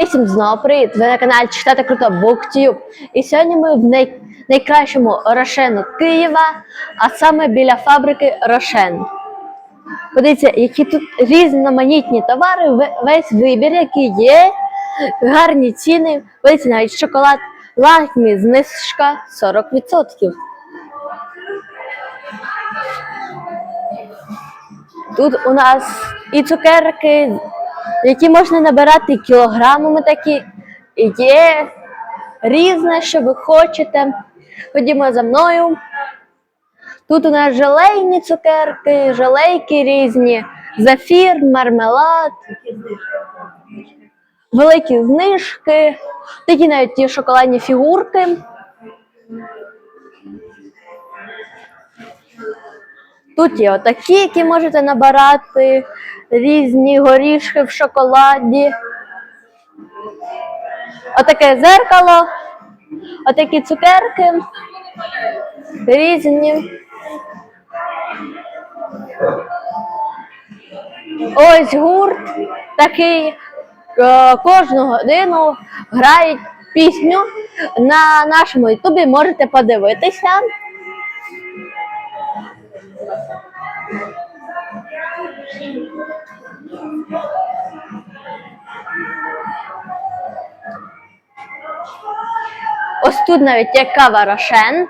І всім знову привіт! Ви на каналі Читати Круто BookTube. І сьогодні ми в най... найкращому Рошену Києва, а саме біля фабрики Рошен. Подивіться, які тут різноманітні товари, весь вибір, який є, гарні ціни. Подивіться, навіть шоколад Лакмі, знижка 40%. Тут у нас і цукерки, які можна набирати кілограмами такі, є різне, що ви хочете. Ходімо за мною. Тут у нас желейні цукерки, желейки різні, зефір, мармелад, великі знижки, такі навіть ті шоколадні фігурки. Тут є отакі, які можете набирати, різні горішки в шоколаді. Отаке зеркало, отакі цукерки, різні. Ось гурт такий е, кожну годину грають пісню. На нашому ютубі можете подивитися. Ось тут навіть є кава Рошен.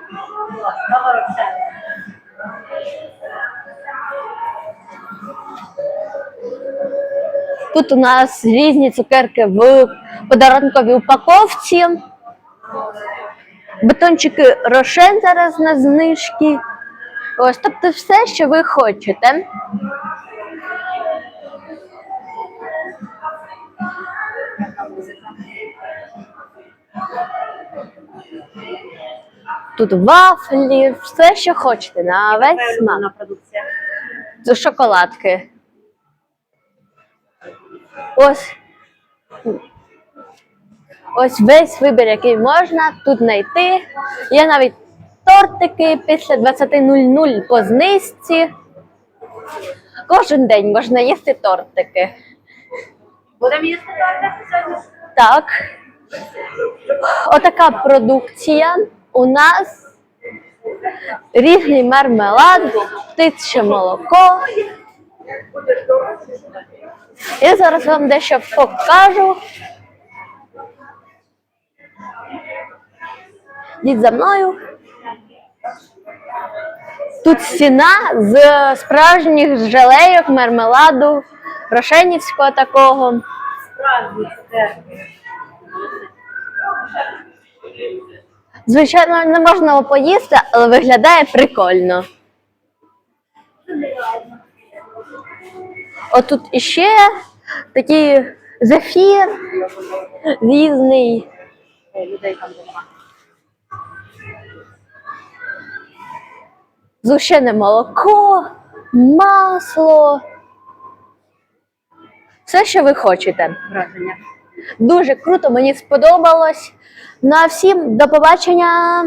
Тут у нас різні цукерки в подарунковій упаковці. Батончики Рошен зараз на знижки. Ось, тобто все, що ви хочете. Тут вафлі, все, що хочете, на весь смак. Продукція. Шоколадки. Ось. Ось весь вибір, який можна тут знайти. Є навіть тортики після 20.00 по знижці. Кожен день можна їсти тортики. Будемо їсти тортик сьогодні? Так. Отака продукція. У нас різний мармелад, птиче молоко. Я зараз вам дещо покажу. Йдіть за мною. Тут стіна з справжніх желейок, мармеладу, рошенівського такого. Звичайно, не можна поїсти, але виглядає прикольно. Отут іще такий зефір різний. Людей там нема. Згущене молоко, масло. Все, що ви хочете. Враження. Дуже круто, мені сподобалось. На всім до побачення.